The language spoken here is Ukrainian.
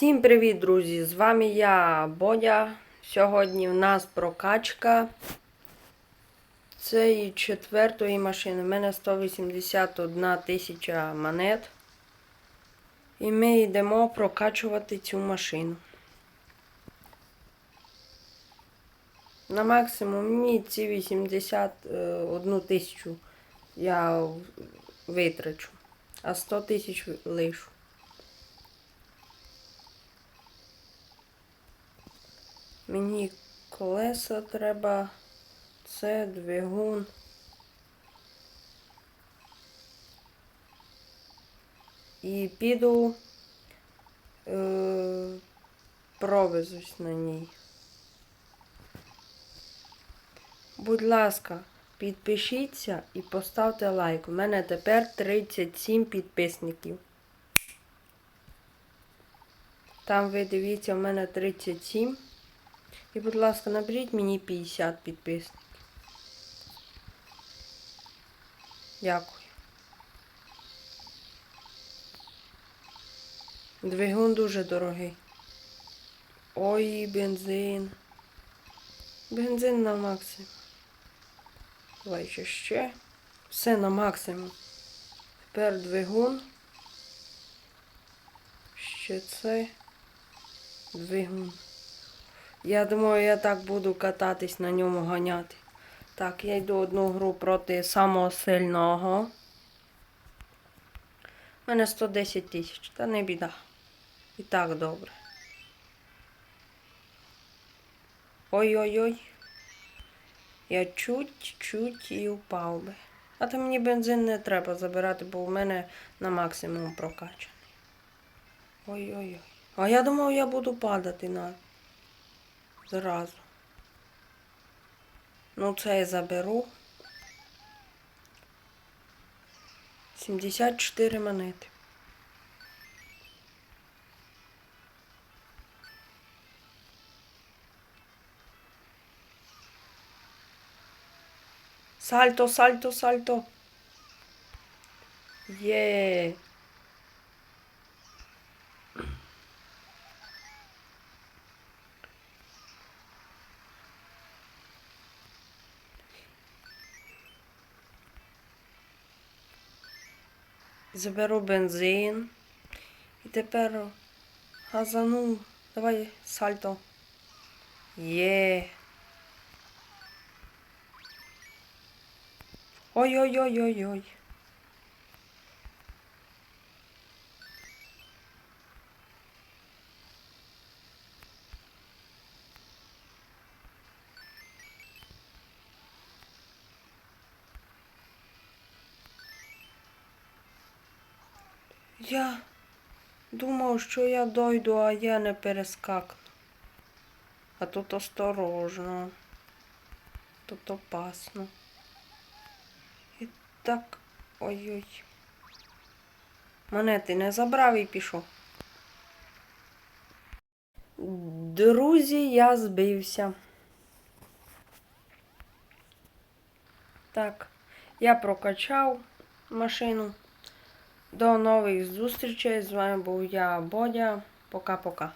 Всім привіт, друзі! З вами я, Бодя. Сьогодні в нас прокачка цієї четвертої машини. У мене 181 тисяча монет. І ми йдемо прокачувати цю машину. На максимум ці 81 тисячу я витрачу, а 100 тисяч лишу. Мені колеса треба. Це двигун. І піду е, провезусь на ній. Будь ласка, підпишіться і поставте лайк. У мене тепер 37 підписників. Там ви дивіться, у мене 37. І, будь ласка, наберіть мені 50 підписників. Дякую. Двигун дуже дорогий. Ой, бензин. Бензин на максимум. Давай ще ще. Все на максимум. Тепер двигун. Ще це. Двигун. Я думаю, я так буду кататись на ньому ганяти. Так, я йду одну гру проти самого сильного. У мене 110 тисяч, та не біда. І так добре. Ой-ой-ой. Я чуть-чуть і впав би. А то мені бензин не треба забирати, бо в мене на максимум прокачаний. Ой-ой-ой. А я думав, я буду падати на. Зразу. Ну, це я заберу. 74 монети. Сальто, сальто, сальто. Є. Заберу бензин. І тепер газану. Давай сальто. Є. Ой-ой-ой-ой-ой. Я думав, що я дойду, а я не перескакну. А тут осторожно. Тут опасно. І так. Ой-ой. Монети не забрав і пішов. Друзі, я збився. Так, я прокачав машину. До нових зустрічей. З вами був я, Бодя. Пока-пока.